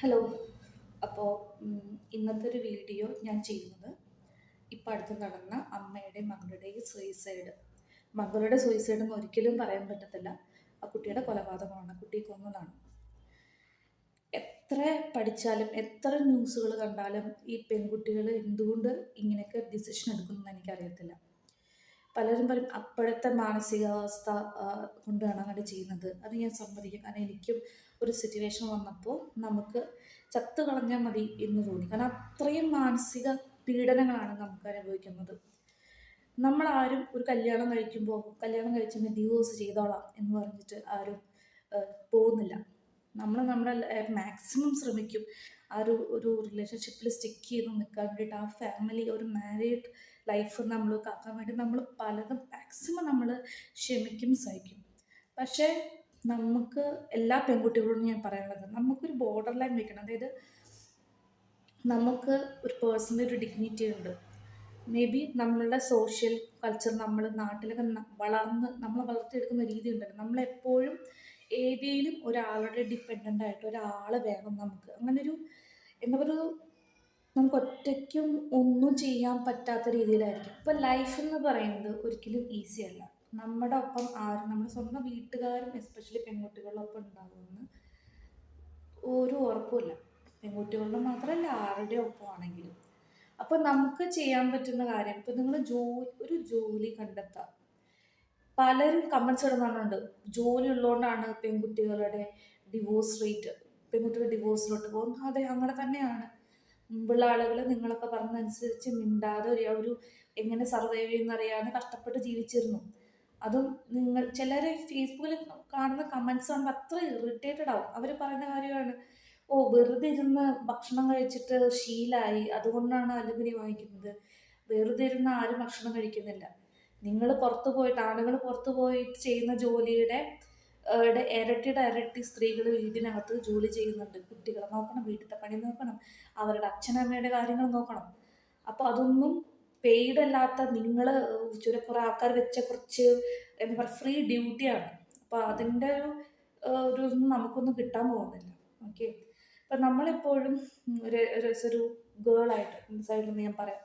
Hello അപ്പോൾ ഇന്നത്തെ ഒരു വീഡിയോ ഞാൻ ചെയ്യുന്നത് ഇപ്പം അടുത്ത് നടന്ന അമ്മയുടെയും മകളുടെയും സൂയിസൈഡ് മകളുടെ സൂയിസൈഡ് എന്ന് ഒരിക്കലും പറയാൻ പറ്റത്തില്ല. ആ കുട്ടിയുടെ കൊലപാതകമാണ്. കുട്ടി കൊന്നതാണ്. എത്ര പഠിച്ചാലും എത്ര ന്യൂസുകൾ കണ്ടാലും ഈ പെൺകുട്ടികൾ എന്തുകൊണ്ട് ഇങ്ങനെയൊക്കെ ഡിസിഷൻ എടുക്കുന്നു എനിക്കറിയത്തില്ല. പലരും പറയും അപ്പോഴത്തെ മാനസികാവസ്ഥ കൊണ്ടാണ് അങ്ങനെ ചെയ്യുന്നത്. അത് ഞാൻ സമ്മതിക്കും. കാരണം എനിക്കും ഒരു സിറ്റുവേഷൻ വന്നപ്പോൾ നമുക്ക് ചത്തു കളഞ്ഞാൽ മതി എന്ന് തോന്നി. കാരണം അത്രയും മാനസിക പീഡനങ്ങളാണ് നമുക്ക് അനുഭവിക്കുന്നത്. നമ്മളാരും ഒരു കല്യാണം കഴിക്കുമ്പോൾ കല്യാണം കഴിച്ചെങ്കിൽ ഡിവോഴ്സ് ചെയ്തോളാം എന്ന് പറഞ്ഞിട്ട് ആരും പോകുന്നില്ല. നമ്മൾ നമ്മുടെ മാക്സിമം ശ്രമിക്കും. ആ ഒരു ഒരു റിലേഷൻഷിപ്പിൽ സ്റ്റിക്ക് ചെയ്ത് നിൽക്കാൻ വേണ്ടിയിട്ട് ആ ഫാമിലി ഒരു മാരീഡ് ലൈഫ് നമ്മൾ കാക്കാൻ വേണ്ടി നമ്മൾ പലതും മാക്സിമം നമ്മൾ ക്ഷമിക്കും സഹിക്കും. പക്ഷേ നമുക്ക് എല്ലാ പെൺകുട്ടികളോടും ഞാൻ പറയാനുള്ളത് നമുക്കൊരു ബോർഡർ ലൈൻ വെക്കണം. അതായത് നമുക്ക് ഒരു പേഴ്സണൽ ഒരു ഡിഗ്നിറ്റി ഉണ്ട്. മേ ബി നമ്മളുടെ സോഷ്യൽ കൾച്ചർ നമ്മൾ നാട്ടിലൊക്കെ വളർന്ന് നമ്മൾ വളർത്തിയെടുക്കുന്ന രീതി ഉണ്ടല്ലോ. നമ്മളെപ്പോഴും ഏതെങ്കിലും ഒരാളുടെ ഡിപ്പെൻഡന്റ് ആയിട്ട് ഒരാൾ വേണം നമുക്ക്. അങ്ങനൊരു എന്താ പറയുക നമുക്ക് ഒറ്റയ്ക്കും ഒന്നും ചെയ്യാൻ പറ്റാത്ത രീതിയിലായിരിക്കും. ഇപ്പം ലൈഫ് എന്ന് പറയുന്നത് ഒരിക്കലും ഈസി അല്ല. നമ്മുടെ ഒപ്പം ആരും നമ്മുടെ സ്വന്തം വീട്ടുകാരും എസ്പെഷ്യലി പെൺകുട്ടികളുടെ ഒപ്പം ഉണ്ടാകുമെന്ന് ഒരു ഉറപ്പുമില്ല പെൺകുട്ടികളുടെ മാത്രമല്ല ആരുടെ ഒപ്പമാണെങ്കിലും അപ്പോൾ നമുക്ക് ചെയ്യാൻ പറ്റുന്ന കാര്യം ഇപ്പം നിങ്ങൾ ജോലി ഒരു ജോലി കണ്ടെത്താം. പലരും കമൻസ് ഇടുന്നുണ്ട് ജോലി ഉള്ളതുകൊണ്ടാണ് പെൺകുട്ടികളുടെ ഡിവോഴ്സ് റേറ്റ് പെൺകുട്ടികൾ ഡിവോഴ്സിലോട്ട് പോകുന്നത്. അതെ അങ്ങനെ തന്നെയാണ്. മുമ്പുള്ള ആളുകൾ നിങ്ങളൊക്കെ പറഞ്ഞതനുസരിച്ച് മിണ്ടാതെ ഒരു ഒരു എങ്ങനെ സർവൈവ് ചെയ്യുന്നറിയാതെ കഷ്ടപ്പെട്ട് ജീവിച്ചിരുന്നു. അതും നിങ്ങൾ ചിലർ ഫേസ്ബുക്കിൽ കാണുന്ന കമൻസ് കാണുമ്പോൾ അത്ര ഇറിറ്റേറ്റഡ് ആവും. അവർ പറയുന്ന കാര്യമാണ് ഓ വെറുതെ ഇരുന്ന് ഭക്ഷണം കഴിച്ചിട്ട് ശീലായി. അതുകൊണ്ടാണ് അലുമിനി വാങ്ങിക്കുന്നത്. വെറുതെ ഇരുന്ന് ആരും ഭക്ഷണം കഴിക്കുന്നില്ല. നിങ്ങൾ പുറത്തു പോയിട്ട് ആണുങ്ങൾ പുറത്തു പോയിട്ട് ചെയ്യുന്ന ജോലിയുടെ ഇരട്ടി യുടെ ഇരട്ടിയുടെ ഇരട്ടി സ്ത്രീകൾ വീടിനകത്ത് ജോലി ചെയ്യുന്നുണ്ട്. കുട്ടികളെ നോക്കണം വീട്ടിലത്തെ പണി നോക്കണം അവരുടെ അച്ഛനമ്മയുടെ കാര്യങ്ങൾ നോക്കണം. അപ്പോൾ അതൊന്നും പെയ്ഡ് അല്ലാത്ത നിങ്ങൾ ചുര ആൾക്കാർ വെച്ച കുറച്ച് എന്താ പറയുക ഫ്രീ ഡ്യൂട്ടിയാണ് അപ്പോൾ അതിന്റെ ഒരു ഒരു ഇതൊന്നും നമുക്കൊന്നും കിട്ടാൻ പോകുന്നില്ല. ഓക്കെ അപ്പം നമ്മളെപ്പോഴും ഒരു ഒരു ഗേളായിട്ട് സൈഡിൽ നിന്ന് ഞാൻ പറയാം.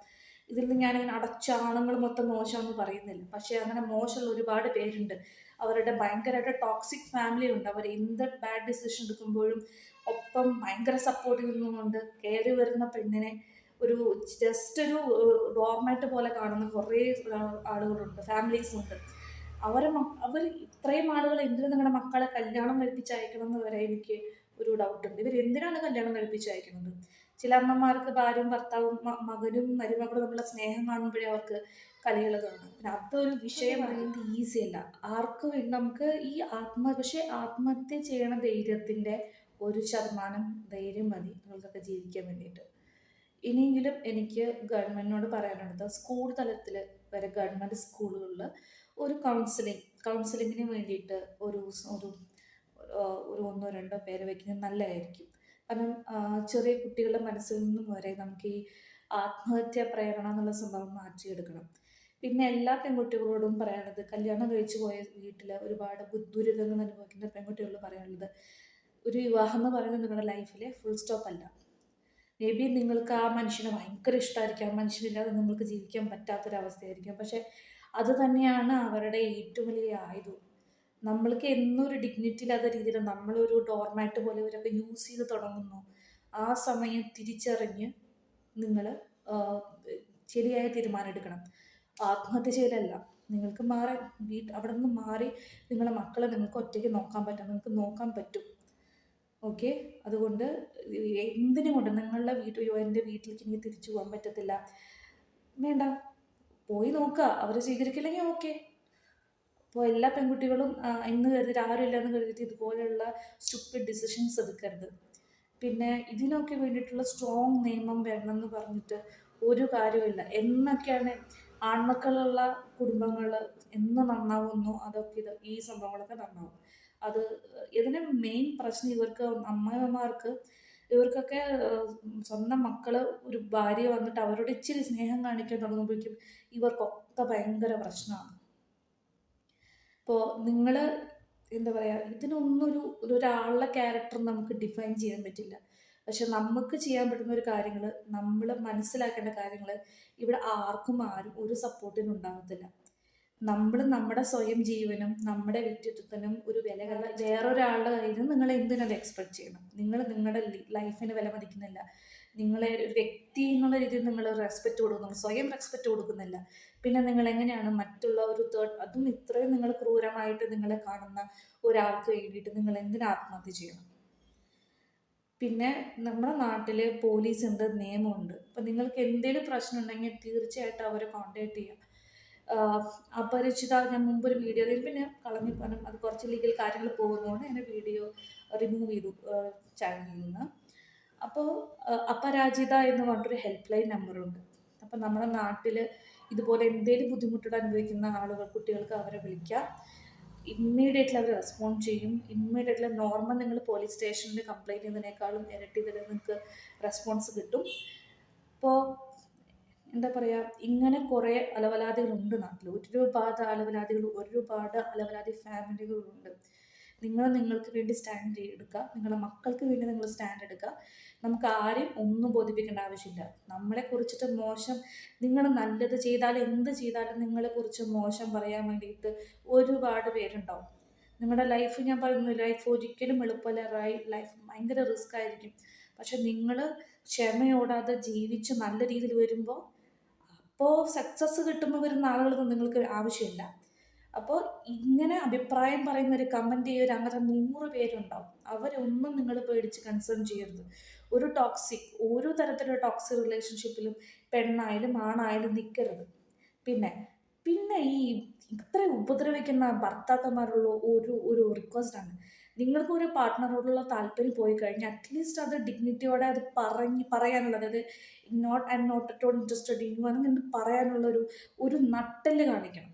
ഇതിൽ നിന്ന് ഞാനിങ്ങനെ അടച്ച ആണുങ്ങൾ മൊത്തം മോശമെന്ന് പറയുന്നില്ല. പക്ഷേ അങ്ങനെ മോശമുള്ള ഒരുപാട് പേരുണ്ട്. അവരുടെ ഭയങ്കരമായിട്ട് ടോക്സിക് ഫാമിലി ഉണ്ട്. അവർ എന്ത് ബാഡ് ഡിസിഷൻ എടുക്കുമ്പോഴും ഒപ്പം ഭയങ്കര സപ്പോർട്ട് ചെയ്യുന്നുണ്ട് കയറി വരുന്ന പെണ്ണിനെ ഒരു ജസ്റ്റ് ഒരു ഡോർമാറ്റ് പോലെ കാണുന്ന കുറേ ആളുകളുണ്ട് ഫാമിലീസുണ്ട് അവരെ അവർ ഇത്രയും ആളുകൾ എന്തിനു നിങ്ങളുടെ മക്കളെ കല്യാണം കഴിപ്പിച്ച് എന്ന് വരെ എനിക്ക് ഒരു ഡൗട്ടുണ്ട് ഇവർ എന്തിനാണ് കല്യാണം കഴിപ്പിച്ച് അയക്കുന്നത് ചില അമ്മമാർക്ക് ഭാര്യയും ഭർത്താവും മകനും മരുമകളും തമ്മിലുള്ള സ്നേഹം കാണുമ്പോഴേ അവർക്ക് കളികൾ കാണും. പിന്നെ അതൊരു വിഷയം അറിയുന്നത് ഈസി അല്ല. ആർക്ക് വേണ്ടി നമുക്ക് ഈ ആത്മ പക്ഷെ ആത്മഹത്യ ചെയ്യണ ധൈര്യത്തിന്റെ ഒരു ശതമാനം ധൈര്യം മതി നിങ്ങൾക്കൊക്കെ ജീവിക്കാൻ വേണ്ടിയിട്ട്. ഇനിയെങ്കിലും എനിക്ക് ഗവൺമെന്റിനോട് പറയാനുള്ളത് സ്കൂൾ തലത്തിൽ വരെ ഗവൺമെന്റ് സ്കൂളുകളിൽ ഒരു കൗൺസിലിംഗ് കൗൺസിലിങ്ങിന് വേണ്ടിയിട്ട് ഒരു ഒരു ഒരു ഒന്നോ രണ്ടോ പേര് വയ്ക്കുന്നത് നല്ലതായിരിക്കും. കാരണം ചെറിയ കുട്ടികളുടെ മനസ്സിൽ നിന്നും വരെ നമുക്ക് ഈ ആത്മഹത്യ പ്രേരണ എന്നുള്ള സംഭവം മാറ്റിയെടുക്കണം. പിന്നെ എല്ലാ പെൺകുട്ടികളോടും പറയാനുള്ളത് കല്യാണം കഴിച്ചു പോയ വീട്ടിൽ ഒരുപാട് ദുരിതങ്ങൾ അനുഭവിക്കുന്ന പെൺകുട്ടികളോട് പറയാനുള്ളത് ഒരു വിവാഹം എന്ന് പറയുന്നത് നിങ്ങളുടെ ലൈഫിലെ ഫുൾ സ്റ്റോപ്പ് അല്ല. മേ ബി നിങ്ങൾക്ക് ആ മനുഷ്യനെ ഭയങ്കര ഇഷ്ടമായിരിക്കും ആ മനുഷ്യനില്ലാതെ നിങ്ങൾക്ക് ജീവിക്കാൻ പറ്റാത്തൊരവസ്ഥയായിരിക്കും. പക്ഷെ അത് തന്നെയാണ് അവരുടെ ഏറ്റവും വലിയ ആയുധം നമ്മൾക്ക് എന്നൊരു ഡിഗ്നിറ്റി ഇല്ലാത്ത രീതിയിൽ നമ്മളൊരു ഡോർമാറ്റ് പോലെ ഇവരൊക്കെ യൂസ് ചെയ്ത് തുടങ്ങുന്നു. ആ സമയം തിരിച്ചറിഞ്ഞ് നിങ്ങൾ ശരിയായ തീരുമാനം എടുക്കണം. ആത്മഹത്യ ചെയ്യലല്ല. നിങ്ങൾക്ക് മാറി വീട്ട് അവിടെ നിന്ന് മാറി നിങ്ങളെ മക്കളെ നിങ്ങൾക്ക് ഒറ്റയ്ക്ക് നോക്കാൻ പറ്റും. നിങ്ങൾക്ക് നോക്കാൻ പറ്റും. ഓക്കെ? അതുകൊണ്ട് എന്തിനും കൊണ്ട് നിങ്ങളുടെ വീട്ടിൽ എന്റെ വീട്ടിലേക്ക് എനിക്ക് തിരിച്ചു പോകാൻ പറ്റത്തില്ല. വേണ്ട. പോയി നോക്കുക. അവർ സ്വീകരിക്കില്ലെങ്കിൽ ഓക്കെ. അപ്പോൾ എല്ലാ പെൺകുട്ടികളും എന്ന് കരുതിയിട്ട് ആരും ഇല്ലയെന്ന് കരുതിയിട്ട് ഇതുപോലെയുള്ള സ്റ്റുപ്പിഡ് ഡിസിഷൻസ് എടുക്കരുത്. പിന്നെ ഇതിനൊക്കെ വേണ്ടിയിട്ടുള്ള സ്ട്രോങ് നിയമം വേണം എന്ന് പറഞ്ഞിട്ട് ഒരു കാര്യമില്ല എന്നൊക്കെയാണ് ആൺമക്കളുള്ള കുടുംബങ്ങൾ എന്ന് നന്നാവുന്നു അതൊക്കെ ഇത് ഈ സംഭവങ്ങളൊക്കെ നന്നാവും. അത് ഇതിന് മെയിൻ പ്രശ്നം ഇവർക്ക് അമ്മമാർക്ക് ഇവർക്കൊക്കെ സ്വന്തം മക്കൾ ഒരു ഭാര്യ വന്നിട്ട് അവരോട് ഇച്ചിരി സ്നേഹം കാണിക്കാൻ തുടങ്ങുമ്പോഴേക്കും ഇവർക്കൊക്കെ ഭയങ്കര പ്രശ്നമാണ്. ഇപ്പോൾ നിങ്ങൾ എന്താ പറയുക ഇതിനൊന്നൊരു ഒരു ഒരു ഒരാളുടെ ക്യാരക്ടർ നമുക്ക് ഡിഫൈൻ ചെയ്യാൻ പറ്റില്ല. പക്ഷെ നമുക്ക് ചെയ്യാൻ പറ്റുന്ന ഒരു കാര്യങ്ങൾ നമ്മൾ മനസ്സിലാക്കേണ്ട കാര്യങ്ങൾ ഇവിടെ ആർക്കും ആരും ഒരു സപ്പോർട്ടിനും ഉണ്ടാകത്തില്ല നമ്മൾ നമ്മുടെ സ്വയം ജീവനും നമ്മുടെ വ്യക്തിത്വത്തിനും ഒരു വില വേറൊരാളുടെ കയ്യിൽ നിന്ന് നിങ്ങൾ എന്തിനത് എക്സ്പെക്ട് ചെയ്യണം? നിങ്ങൾ നിങ്ങളുടെ ലൈഫിന് വില മതിക്കുന്നില്ല. നിങ്ങളെ ഒരു വ്യക്തി എന്നുള്ള രീതിയിൽ നിങ്ങൾ റെസ്പെക്റ്റ് കൊടുക്കുന്നു. സ്വയം റെസ്പെക്റ്റ് കൊടുക്കുന്നില്ല. പിന്നെ നിങ്ങൾ എങ്ങനെയാണ് മറ്റുള്ള ഒരു തേർഡ് അതും ഇത്രയും നിങ്ങൾ ക്രൂരമായിട്ട് നിങ്ങളെ കാണുന്ന ഒരാൾക്ക് വേണ്ടിയിട്ട് നിങ്ങൾ എന്തിനു ആത്മഹത്യ ചെയ്യണം? പിന്നെ നമ്മുടെ നാട്ടിൽ പോലീസ് ഉണ്ട് നിയമമുണ്ട്. അപ്പം നിങ്ങൾക്ക് എന്തെങ്കിലും പ്രശ്നം ഉണ്ടെങ്കിൽ തീർച്ചയായിട്ടും അവരെ കോണ്ടാക്ട് ചെയ്യാം. അപരിചിത ഞാൻ മുമ്പ് ഒരു വീഡിയോ പിന്നെ കളഞ്ഞു പറഞ്ഞു അത് കുറച്ച് ലീഗൽ കാര്യങ്ങൾ പോകുന്നതുകൊണ്ട് എന്റെ വീഡിയോ റിമൂവ് ചെയ്തു ചാനലിൽ നിന്ന്. അപ്പോൾ അപരാജിത എന്ന് പറഞ്ഞൊരു ഹെൽപ്പ് ലൈൻ നമ്പറുണ്ട് അപ്പം നമ്മുടെ നാട്ടിൽ ഇതുപോലെ എന്തെങ്കിലും ബുദ്ധിമുട്ടുകൾ അനുഭവിക്കുന്ന ആളുകൾ കുട്ടികൾക്ക് അവരെ വിളിക്കാം. ഇമ്മീഡിയറ്റ്ലി അവർ റെസ്പോണ്ട് ചെയ്യും. ഇമ്മീഡിയറ്റ്ലി നോർമൽ നിങ്ങൾ പോലീസ് സ്റ്റേഷനിൽ കംപ്ലയിന്റ് ചെയ്യുന്നതിനേക്കാളും ഇരട്ടി ഇതിൽ നിങ്ങൾക്ക് റെസ്പോൺസ് കിട്ടും. അപ്പോൾ എന്താ പറയുക ഇങ്ങനെ കുറേ അലവലാതികളുണ്ട് നാട്ടിൽ ഒരുപാട് അലവലാതികൾ ഒരുപാട് അലവലാതി ഫാമിലികളുണ്ട് നിങ്ങൾ നിങ്ങൾക്ക് വേണ്ടി സ്റ്റാൻഡ് എടുക്കുക. നിങ്ങളുടെ മക്കൾക്ക് വേണ്ടി നിങ്ങൾ സ്റ്റാൻഡ് എടുക്കുക. നമുക്ക് ആരെയും ഒന്നും ബോധിപ്പിക്കേണ്ട ആവശ്യമില്ല. നമ്മളെ കുറിച്ചിട്ട് മോശം നിങ്ങൾ നല്ലത് ചെയ്താലും എന്ത് ചെയ്താലും നിങ്ങളെക്കുറിച്ച് മോശം പറയാൻ വേണ്ടിയിട്ട് ഒരുപാട് പേരുണ്ടാവും. നിങ്ങളുടെ ലൈഫ് ഞാൻ പറയുന്നു ലൈഫ് ഒരിക്കലും എളുപ്പമല്ല ലൈഫ് ഭയങ്കര റിസ്ക് ആയിരിക്കും. പക്ഷെ നിങ്ങൾ ക്ഷമയോടാതെ ജീവിച്ച് നല്ല രീതിയിൽ വരുമ്പോൾ അപ്പോൾ സക്സസ് കിട്ടുമ്പോൾ വരുന്ന ആളുകളൊന്നും നിങ്ങൾക്ക് ആവശ്യമില്ല. അപ്പോൾ ഇങ്ങനെ അഭിപ്രായം പറയുന്ന ഒരു കമന്റ് ചെയ്യുന്ന അങ്ങനെ നൂറ് പേരുണ്ടാവും. അവരൊന്നും നിങ്ങൾ പേടിച്ച് കൺസേൺ ചെയ്യരുത്. ഒരു ടോക്സിക് ഓരോ തരത്തിലുള്ള ടോക്സിക് റിലേഷൻഷിപ്പിലും പെണ്ണായാലും ആണായാലും നിൽക്കരുത് പിന്നെ പിന്നെ ഈ ഇത്ര ഉപദ്രവിക്കുന്ന ഭർത്താക്കന്മാരുള്ള ഒരു ഒരു റിക്വസ്റ്റാണ് നിങ്ങൾക്ക് ഒരു പാർട്ട്ണറോടുള്ള താല്പര്യം പോയി കഴിഞ്ഞാൽ അറ്റ്ലീസ്റ്റ് അത് ഡിഗ്നിറ്റിയോടെ അത് പറഞ്ഞ് പറയാനുള്ള അതായത് not and not at all interested in അങ്ങനെ പറയാനുള്ള ഒരു ഒരു നട്ടൽ കാണിക്കണം.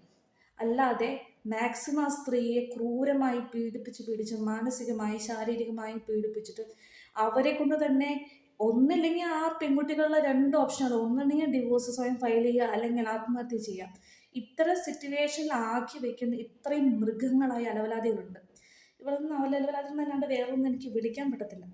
അല്ലാതെ മാക്സിമം ആ സ്ത്രീയെ ക്രൂരമായി പീഡിപ്പിച്ച് പീഡിച്ച് മാനസികമായി ശാരീരികമായി പീഡിപ്പിച്ചിട്ട് അവരെ കൊണ്ട് തന്നെ ഒന്നില്ലെങ്കിൽ ആ പെൺകുട്ടികളുടെ രണ്ട് ഓപ്ഷനുകൾ ഒന്നില്ലെങ്കിൽ ഡിവോഴ്സ് സ്വയം ഫയൽ ചെയ്യുക അല്ലെങ്കിൽ ആത്മഹത്യ ചെയ്യുക. ഇത്തരം സിറ്റുവേഷനിൽ ആക്കി വെക്കുന്ന ഇത്രയും മൃഗങ്ങളായ അലവലാതികളുണ്ട്. ഇവിടെ നിന്ന് അലവലാതി എന്നല്ലാണ്ട് വേറെ ഒന്നും എനിക്ക് വിളിക്കാൻ പറ്റത്തില്ല.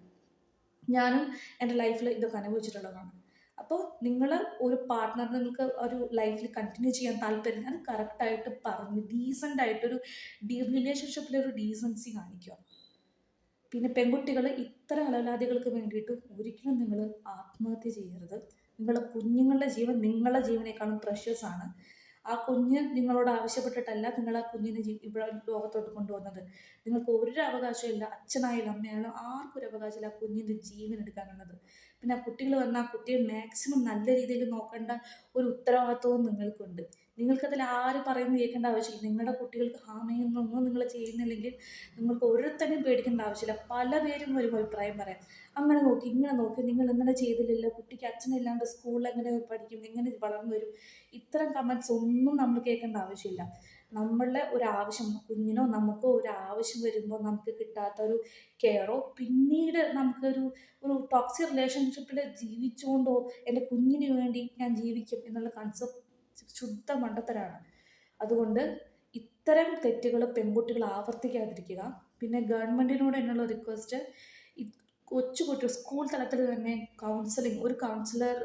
ഞാനും എന്റെ ലൈഫിൽ ഇതൊക്കെ അനുഭവിച്ചിട്ടുള്ളതാണ്. അപ്പോൾ നിങ്ങൾ ഒരു പാർട്ട്ണർ നിങ്ങൾക്ക് ഒരു ലൈഫിൽ കണ്ടിന്യൂ ചെയ്യാൻ താല്പര്യം അത് കറക്റ്റായിട്ട് പറഞ്ഞ് ഡീസന്റ് ആയിട്ടൊരു ഡീ റിലേഷൻഷിപ്പിലൊരു ഡീസൻസി കാണിക്കുക. പിന്നെ പെൺകുട്ടികൾ ഇത്ര അലലാദികൾക്ക് വേണ്ടിയിട്ട് ഒരിക്കലും നിങ്ങൾ ആത്മഹത്യ ചെയ്യരുത്. നിങ്ങളുടെ കുഞ്ഞുങ്ങളുടെ ജീവൻ നിങ്ങളുടെ ജീവനേക്കാളും പ്രഷ്യസ് ആണ്. ആ കുഞ്ഞ് നിങ്ങളോട് ആവശ്യപ്പെട്ടിട്ടല്ല നിങ്ങൾ ആ കുഞ്ഞിനെ ഇവിടെ ലോകത്തോട്ട് കൊണ്ടുവന്നത്. നിങ്ങൾക്ക് ഒരു അവകാശമില്ല അച്ഛനായാലും അമ്മയായാലും ആർക്കൊരു അവകാശമില്ല ആ കുഞ്ഞിന്റെ ജീവൻ എടുക്കാനുള്ളത്. പിന്നെ കുട്ടികൾ വന്നാൽ ആ കുട്ടിയെ മാക്സിമം നല്ല രീതിയിൽ നോക്കേണ്ട ഒരു ഉത്തരവാദിത്വവും നിങ്ങൾക്കുണ്ട്. നിങ്ങൾക്കതിൽ ആര് പറയുന്നു കേൾക്കേണ്ട ആവശ്യമില്ല. നിങ്ങളുടെ കുട്ടികൾക്ക് ഹാമയൊന്നും നിങ്ങൾ ചെയ്യുന്നില്ലെങ്കിൽ നിങ്ങൾക്ക് ഒരുത്തനെയും പേടിക്കേണ്ട ആവശ്യമില്ല. പല പേരും ഒരു അഭിപ്രായം പറയാം. അങ്ങനെ നോക്കി ഇങ്ങനെ നോക്കി നിങ്ങൾ ഇങ്ങനെ ചെയ്തില്ലല്ലോ കുട്ടിക്ക് അച്ഛനില്ലാണ്ട് സ്കൂളിൽ എങ്ങനെ പഠിക്കും എങ്ങനെ വളർന്നു വരും ഇത്തരം കമന്റ്സ് ഒന്നും നമ്മൾ കേൾക്കേണ്ട ആവശ്യമില്ല. നമ്മളുടെ ഒരു ആവശ്യം കുഞ്ഞിനോ നമുക്കോ ഒരു ആവശ്യം വരുമ്പോൾ നമുക്ക് കിട്ടാത്ത ഒരു കെയറോ പിന്നീട് നമുക്കൊരു ഒരു ടോക്സി റിലേഷൻഷിപ്പിൽ ജീവിച്ചുകൊണ്ടോ എന്റെ കുഞ്ഞിന് വേണ്ടി ഞാൻ ജീവിക്കും എന്നുള്ള കൺസെപ്റ്റ് ശുദ്ധ മണ്ടത്തരാണ് അതുകൊണ്ട് ഇത്തരം തെറ്റുകൾ പെൺകുട്ടികൾ ആവർത്തിക്കാതിരിക്കുക. പിന്നെ ഗവൺമെന്റിനോട് എന്നുള്ള റിക്വസ്റ്റ് കൊച്ചു കുട്ടി സ്കൂൾ തലത്തിൽ തന്നെ കൗൺസിലിംഗ് ഒരു കൗൺസിലർ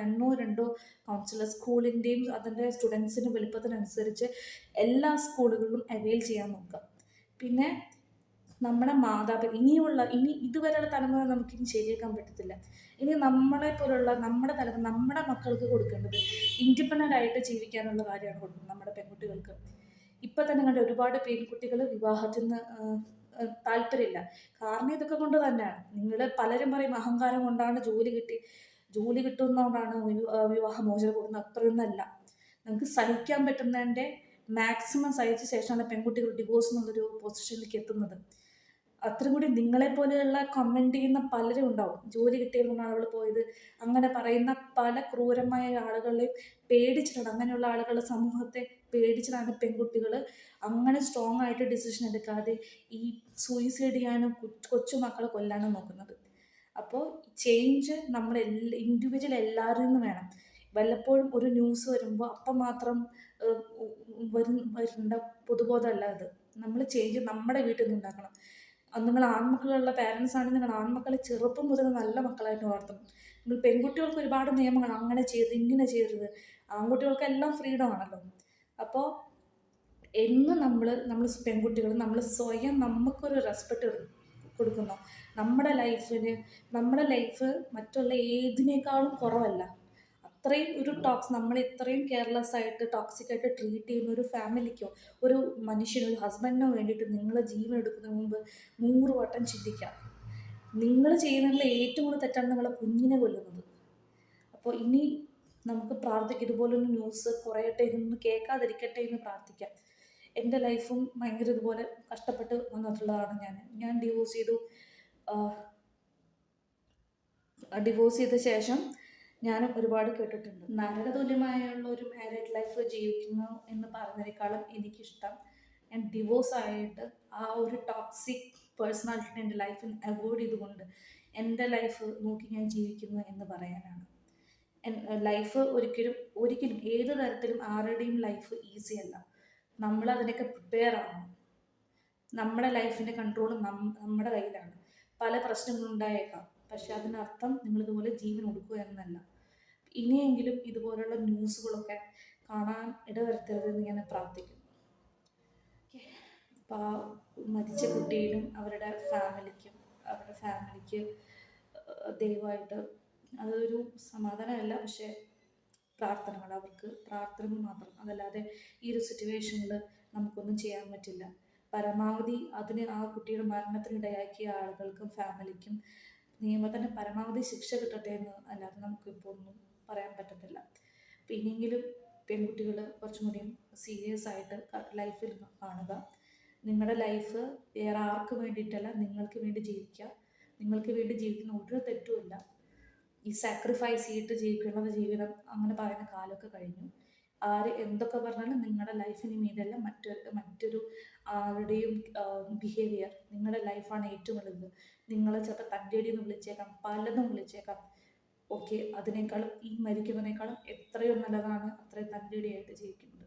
രണ്ടോ രണ്ടോ കൗൺസിലർ സ്കൂളിന്റെയും അതിന്റെ സ്റ്റുഡൻസിന്റെ വലുപ്പത്തിനനുസരിച്ച് എല്ലാ സ്കൂളുകളിലും അവൈൽ ചെയ്യാൻ നോക്കുക. പിന്നെ നമ്മുടെ മാതാപിതാ ഇനിയുള്ള ഇനി ഇതുവരെയുള്ള തലമുറ നമുക്കിനി ശരിയാക്കാൻ പറ്റത്തില്ല. ഇനി നമ്മളെ പോലുള്ള നമ്മുടെ തലമുറ നമ്മുടെ മക്കൾക്ക് കൊടുക്കേണ്ടത് ഇൻഡിപെൻഡന്റ് ആയിട്ട് ജീവിക്കാനുള്ള കാര്യമാണ് കൊടുക്കുന്നത് നമ്മുടെ പെൺകുട്ടികൾക്ക്. ഇപ്പം തന്നെ കണ്ട ഒരുപാട് പെൺകുട്ടികൾ വിവാഹത്തിന് താല്പര്യമില്ല. കാരണം ഇതൊക്കെ കൊണ്ട് തന്നെയാണ്. നിങ്ങൾ പലരും പറയും അഹങ്കാരം കൊണ്ടാണ് ജോലി കിട്ടി ജോലി കിട്ടുന്നതുകൊണ്ടാണ് വിവാഹമോചനം കൊടുക്കുന്നത് അത്രയൊന്നല്ല. നമുക്ക് സഹിക്കാൻ പറ്റുന്നതിന്റെ മാക്സിമം സഹിച്ച ശേഷമാണ് പെൺകുട്ടികൾ ഡിവോഴ്സ് എന്നുള്ളൊരു പൊസിഷനിലേക്ക് എത്തുന്നത്. അത്രയും കൂടി നിങ്ങളെപ്പോലെയുള്ള കമന്റ് ചെയ്യുന്ന പലരും ഉണ്ടാവും. ജോലി കിട്ടിയതുകൊണ്ടാണ് അവൾ പോയത് അങ്ങനെ പറയുന്ന പല ക്രൂരമായ ആളുകളെയും പേടിച്ചിട്ടാണ്. അങ്ങനെയുള്ള ആളുകൾ സമൂഹത്തെ പേടിച്ചിട്ടാണ് പെൺകുട്ടികൾ അങ്ങനെ സ്ട്രോങ് ആയിട്ട് ഡിസിഷൻ എടുക്കാതെ ഈ സൂയിസൈഡ് ചെയ്യാനും കൊച്ചു മക്കളെ കൊല്ലാനും നോക്കുന്നത്. അപ്പോൾ ചേഞ്ച് നമ്മൾ ഇൻഡിവിജ്വൽ എല്ലാവരിൽ നിന്നും വേണം. വല്ലപ്പോഴും ഒരു ന്യൂസ് വരുമ്പോൾ അപ്പം മാത്രം വരും വരേണ്ട പൊതുബോധമല്ല അത്. നമ്മൾ ചേഞ്ച് നമ്മുടെ വീട്ടിൽ നിന്ന് ഉണ്ടാക്കണം. നിങ്ങൾ ആൺമക്കളുള്ള പാരൻസ് ആണെങ്കിൽ നിങ്ങൾ ആൺമക്കളെ ചെറുപ്പം മുതൽ നല്ല മക്കളായിട്ട് വളർത്തണം നിങ്ങൾ പെൺകുട്ടികൾക്ക് ഒരുപാട് നിയമങ്ങൾ അങ്ങനെ ചെയ്ത് ഇങ്ങനെ ചെയ്യരുത്. ആൺകുട്ടികൾക്ക് എല്ലാം ഫ്രീഡം ആണല്ലോ. അപ്പോൾ എന്ന് നമ്മൾ നമ്മൾ പെൺകുട്ടികൾ നമ്മൾ സ്വയം നമുക്കൊരു റെസ്പെക്റ്റ് കൊടുക്കുന്നു. നമ്മുടെ ലൈഫിന് നമ്മുടെ ലൈഫ് മറ്റുള്ള ഏതിനേക്കാളും കുറവല്ല. അത്രയും ഒരു ടോക്സ് നമ്മൾ ഇത്രയും കെയർലെസ് ആയിട്ട് ടോക്സിക് ആയിട്ട് ട്രീറ്റ് ചെയ്യുന്ന ഒരു ഫാമിലിക്കോ ഒരു മനുഷ്യനോ ഒരു ഹസ്ബൻഡിനോ വേണ്ടിയിട്ട് നിങ്ങൾ ജീവൻ എടുക്കുന്നതിന് മുമ്പ് നൂറ് വട്ടം ചിന്തിക്കാം. നിങ്ങൾ ചെയ്യുന്നതിൽ ഏറ്റവും കൂടുതൽ തെറ്റാണ് നിങ്ങളെ കുഞ്ഞിനെ കൊല്ലുന്നത്. അപ്പോൾ ഇനി നമുക്ക് പ്രാർത്ഥിക്കാം. ഇതുപോലൊരു ന്യൂസ് കുറയട്ടെ ഇതൊന്നും കേൾക്കാതിരിക്കട്ടെ എന്ന് പ്രാർത്ഥിക്കാം. എന്റെ ലൈഫും ഭയങ്കര ഇതുപോലെ കഷ്ടപ്പെട്ട് വന്നിട്ടുള്ളതാണ് ഞാൻ. ഞാൻ ഡിവോഴ്സ് ചെയ്തു. ഡിവോഴ്സ് ചെയ്ത ശേഷം ഞാൻ ഒരുപാട് കേട്ടിട്ടുണ്ട്. നരകതുല്യമായുള്ള ഒരു മാരീഡ് ലൈഫ് ജീവിക്കുന്നു എന്ന് പറഞ്ഞതിനേക്കാളും എനിക്കിഷ്ടം. ഞാൻ ഡിവോഴ്സ് ആയിട്ട് ആ ഒരു ടോക്സിക് പേഴ്സണാലിറ്റി എന്റെ ലൈഫിൽ അവോയ്ഡ് ചെയ്തുകൊണ്ട് എന്റെ ലൈഫ് നോക്കി ഞാൻ ജീവിക്കുന്നു എന്ന് പറയാനാണ്. ലൈഫ് ഒരിക്കലും ഒരിക്കലും ഏത് തരത്തിലും ആരുടെയും ലൈഫ് ഈസി അല്ല. നമ്മൾ അതിനൊക്കെ പ്രിപ്പയർ ആവണം. നമ്മുടെ ലൈഫിന്റെ കൺട്രോൾ നമ്മുടെ കയ്യിലാണ്. പല പ്രശ്നങ്ങളും ഉണ്ടായേക്കാം. പക്ഷെ അതിനർത്ഥം നിങ്ങളിതുപോലെ ജീവൻ കൊടുക്കുക എന്നല്ല. ഇനിയെങ്കിലും ഇതുപോലുള്ള ന്യൂസുകളൊക്കെ കാണാൻ ഇടവരുത്തരുതെന്ന് ഞാൻ പ്രാർത്ഥിക്കുന്നു. അപ്പോൾ മരിച്ച കുട്ടിയിലും അവരുടെ ഫാമിലിക്കും അവരുടെ ഫാമിലിക്ക് ദയവായിട്ട് അതൊരു സമാധാനമല്ല പക്ഷേ പ്രാർത്ഥനകൾ അവർക്ക് പ്രാർത്ഥനകൾ മാത്രം. അതല്ലാതെ ഈ ഒരു സിറ്റുവേഷനിൽ നമുക്കൊന്നും ചെയ്യാൻ പറ്റില്ല. പരമാവധി അതിന് ആ കുട്ടിയുടെ മരണത്തിനിടയാക്കിയ ആളുകൾക്കും ഫാമിലിക്കും നിയമത്തിന്റെ പരമാവധി ശിക്ഷ കിട്ടട്ടെ എന്ന് അല്ലാതെ നമുക്കിപ്പോൾ ഒന്നും പറയാൻ പറ്റത്തില്ല. പിന്നെങ്കിലും പെൺകുട്ടികൾ കുറച്ചും കൂടിയും സീരിയസ് ആയിട്ട് ലൈഫിൽ കാണുക. നിങ്ങളുടെ ലൈഫ് വേറെ ആർക്ക് വേണ്ടിയിട്ടല്ല നിങ്ങൾക്ക് വേണ്ടി ജീവിക്കുക. നിങ്ങൾക്ക് വേണ്ടി ജീവിക്കുന്ന ഒരു തെറ്റുമില്ല ഈ സാക്രിഫൈസ് ചെയ്തിട്ട് ജീവിക്കേണ്ടത് ജീവിതം അങ്ങനെ പറയുന്ന കാലമൊക്കെ കഴിഞ്ഞു. ആര് എന്തൊക്കെ പറഞ്ഞാലും നിങ്ങളുടെ ലൈഫിന് മീതല്ല. മറ്റൊരു മറ്റൊരു ആരുടെയും ബിഹേവിയർ നിങ്ങളുടെ ലൈഫാണ് ഏറ്റവും വലുത്. നിങ്ങളെ ചിലപ്പോൾ തന്റെടി എന്ന് വിളിച്ചേക്കാം പലതും വിളിച്ചേക്കാം. ഓക്കെ അതിനേക്കാളും ഈ മരിക്കുന്നതിനേക്കാളും എത്രയോ നല്ലതാണ് അത്രയും തന്റെടിയായിട്ട് ജീവിക്കുന്നത്.